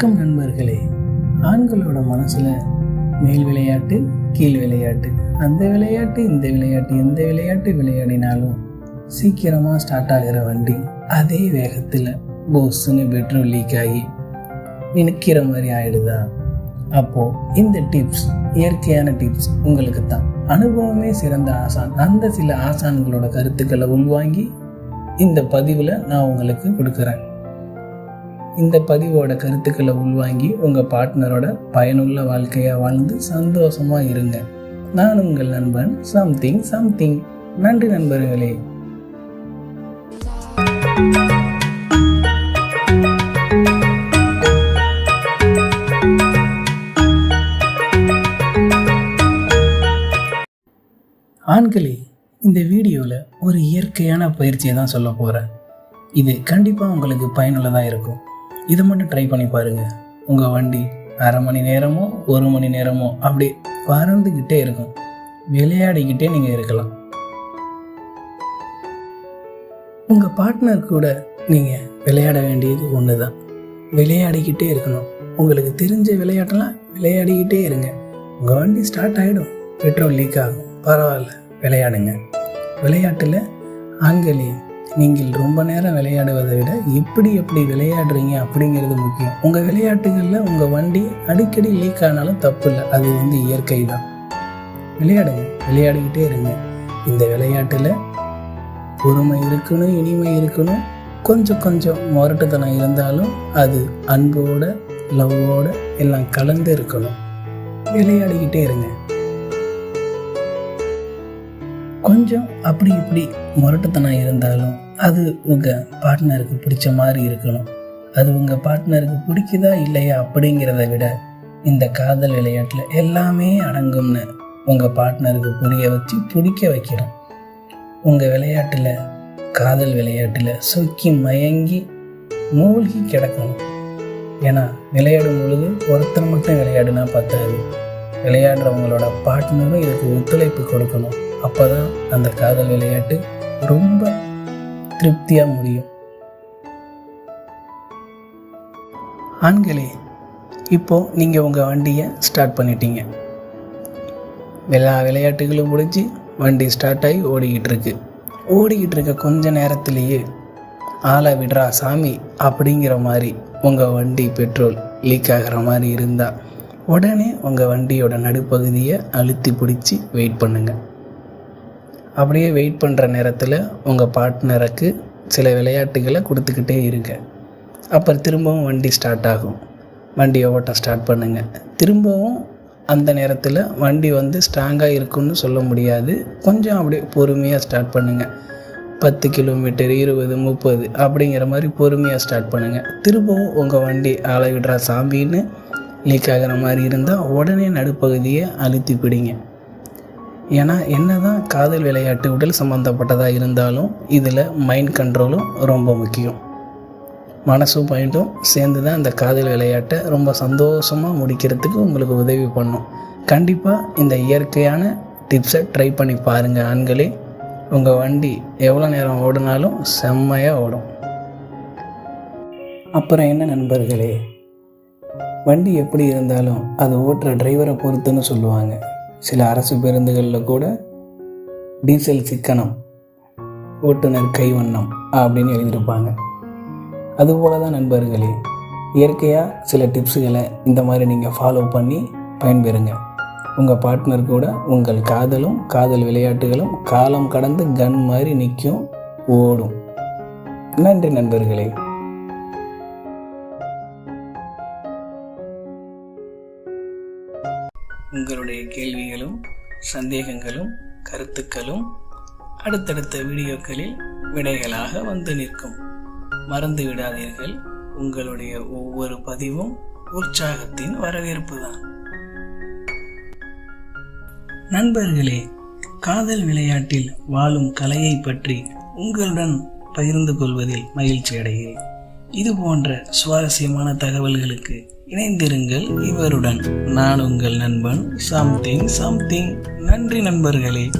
வணக்கம் நண்பர்களே. ஆண்களோட மனசில் மேல் விளையாட்டு கீழ் விளையாட்டு. அந்த விளையாட்டு இந்த விளையாட்டு எந்த விளையாட்டு விளையாடினாலும் சீக்கிரமாக ஸ்டார்ட் ஆகிற வண்டி அதே வேகத்தில் போஸ்ன்னு பெட்ரோல் லீக் ஆகி நிற்கிற மாதிரி ஆயிடுதா? அப்போது இந்த டிப்ஸ் இயற்கையான டிப்ஸ் உங்களுக்கு தான் அனுபவமே சிறந்த ஆசான். அந்த சில ஆசான்களோட கருத்துக்களை உள்வாங்கி இந்த பதிவில் நான் உங்களுக்கு கொடுக்குறேன். இந்த பதிவோட கருத்துக்களை உள்வாங்கி உங்கள் பார்ட்னரோட பயனுள்ள வாழ்க்கையாக வாழ்ந்து சந்தோஷமாக இருங்க. நான் உங்கள் நண்பன் சம்திங் சம்திங் நன்றி நண்பர்களே. ஆண்களே இந்த வீடியோவில் ஒரு இயற்கையான பயிற்சியை தான் சொல்ல போகிறேன் இது கண்டிப்பாக உங்களுக்கு பயனுள்ளதாக இருக்கும். இதை மட்டும் ட்ரை பண்ணி பாருங்கள் உங்கள் வண்டி அரை மணி நேரமோ ஒரு மணி நேரமோ அப்படி பறந்துக்கிட்டே இருக்கும். விளையாடிக்கிட்டே நீங்கள் இருக்கலாம். உங்கள் பார்ட்னர் கூட நீங்கள் விளையாட வேண்டியது ஒன்று தான் விளையாடிக்கிட்டே இருக்கணும். உங்களுக்கு தெரிஞ்ச விளையாட்டெல்லாம் விளையாடிக்கிட்டே இருங்க. உங்கள் வண்டி ஸ்டார்ட் ஆகிடும் பெட்ரோல் லீக் ஆகும். பரவாயில்ல விளையாடுங்க. விளையாட்டில் ஆண்களே நீங்கள் ரொம்ப நேரம் விளையாடுவதை விட எப்படி எப்படி விளையாடுறீங்க அப்படிங்கிறது முக்கியம். உங்கள் விளையாட்டுகளில் உங்கள் வண்டி அடிக்கடி லீக் ஆனாலும் தப்பு இல்லை. அது வந்து இயற்கை தான். விளையாடுங்க. விளையாடிக்கிட்டே இருங்க. இந்த விளையாட்டில் பொறுமை இருக்கணும் இனிமை இருக்கணும். கொஞ்சம் கொஞ்சம் முரட்டுத்தனம் இருந்தாலும் அது அன்போட லவ்வோட எல்லாம் கலந்து இருக்கணும். விளையாடிக்கிட்டே இருங்க. கொஞ்சம் அப்படி இப்படி முரட்டுத்தனம் இருந்தாலும் அது உங்கள் பார்ட்னருக்கு பிடிச்ச மாதிரி இருக்கணும். அது உங்கள் பார்ட்னருக்கு பிடிக்குதா இல்லையா அப்படிங்கிறத விட இந்த காதல் விளையாட்டில் எல்லாமே அடங்கும்னு உங்கள் பார்ட்னருக்கு புரிய வச்சு பிடிக்க வைக்கணும். உங்கள் விளையாட்டில் காதல் விளையாட்டில் சொக்கி மயங்கி மூழ்கி கிடக்கணும். ஏன்னா விளையாடும் பொழுது ஒருத்தர் மட்டும் விளையாடுனா பத்தாது. விளையாடுறவங்களோட பார்ட்னரும் இதுக்கு ஒத்துழைப்பு கொடுக்கணும். அப்போ தான் அந்த காதல் விளையாட்டு ரொம்ப திருப்தியாக முடியும். ஆண்களே இப்போது நீங்கள் உங்கள் வண்டியை ஸ்டார்ட் பண்ணிட்டீங்க. எல்லா விளையாட்டுகளும் முடிஞ்சு வண்டி ஸ்டார்ட் ஆகி ஓடிக்கிட்டு இருக்கு. ஓடிக்கிட்டு இருக்க கொஞ்ச நேரத்திலேயே ஆளை விடுறா சாமி அப்படிங்கிற மாதிரி உங்கள் வண்டி பெட்ரோல் லீக் ஆகிற மாதிரி இருந்தால் உடனே உங்கள் வண்டியோட நடுப்பகுதியை அழுத்தி பிடிச்சி வெயிட் பண்ணுங்கள் அப்படியே வெயிட் பண்ணுற நேரத்தில் உங்கள் பார்ட்னருக்கு சில விளையாட்டுகளை கொடுத்துக்கிட்டே இருங்க. அப்புறம் திரும்பவும் வண்டி ஸ்டார்ட் ஆகும். வண்டியை ஓட்ட ஸ்டார்ட் பண்ணுங்கள் திரும்பவும் அந்த நேரத்தில் வண்டி வந்து ஸ்ட்ராங்காக இருக்குன்னு சொல்ல முடியாது. கொஞ்சம் அப்படியே பொறுமையாக ஸ்டார்ட் பண்ணுங்கள் பத்து கிலோமீட்டர் இருபது முப்பது அப்படிங்கிற மாதிரி பொறுமையாக ஸ்டார்ட் பண்ணுங்கள் திரும்பவும் உங்கள் வண்டி ஆளை விடுறா சாம்பின்னு லீக் ஆகிற மாதிரி இருந்தால் உடனே நடுப்பகுதியை அழுத்தி பிடிங்க. ஏன்னா என்ன தான் காதல் விளையாட்டு உடல் சம்மந்தப்பட்டதாக இருந்தாலும் இதில் மைண்ட் கண்ட்ரோலும் ரொம்ப முக்கியம். மனசும் மைண்டும் சேர்ந்து தான் இந்த காதல் விளையாட்டை ரொம்ப சந்தோஷமாக முடிக்கிறதுக்கு உங்களுக்கு உதவி பண்ணும். கண்டிப்பாக இந்த இயற்கையான டிப்ஸை ட்ரை பண்ணி பாருங்கள் ஆண்களே. உங்கள் வண்டி எவ்வளோ நேரம் ஓடினாலும் செம்மையாக ஓடும். அப்புறம் என்ன நண்பர்களே? வண்டி எப்படி இருந்தாலும் அது ஓட்டுற டிரைவரை பொறுத்துன்னு சொல்லுவாங்க. சில அரசு பேருந்துகளில் கூட டீசல் சிக்கனம் ஓட்டுநர் கைவண்ணம் அப்படின்னு எழுதியிருப்பாங்க. அதுபோல தான் நண்பர்களே இயற்கையாக சில டிப்ஸுகளை இந்த மாதிரி நீங்கள் ஃபாலோ பண்ணி பயன்பெறுங்க. உங்கள் பார்ட்னர் கூட உங்கள் காதலும் காதல் விளையாட்டுகளும் காலம் கடந்து கன் மாதிரி நிற்கும் ஓடும். நன்றி நண்பர்களே. உங்களுடைய கேள்விகளும் சந்தேகங்களும் கருத்துக்களும் அடுத்தடுத்த வீடியோக்களில் விடைகளாக வந்து நிற்கும். மறந்து விடாதீர்கள். உங்களுடைய ஒவ்வொரு பதிவும் உற்சாகத்தின் வரவேற்பு தான் நண்பர்களே காதல் விளையாட்டில் வாழும் கலையை பற்றி உங்களுடன் பகிர்ந்து கொள்வதில் மகிழ்ச்சி அடைகிறேன் இது போன்ற சுவாரஸ்யமான தகவல்களுக்கு இணைந்திருங்கள் இவருடன். நான் உங்கள் நண்பன். சம்திங் சம்திங் நன்றி நண்பர்களே.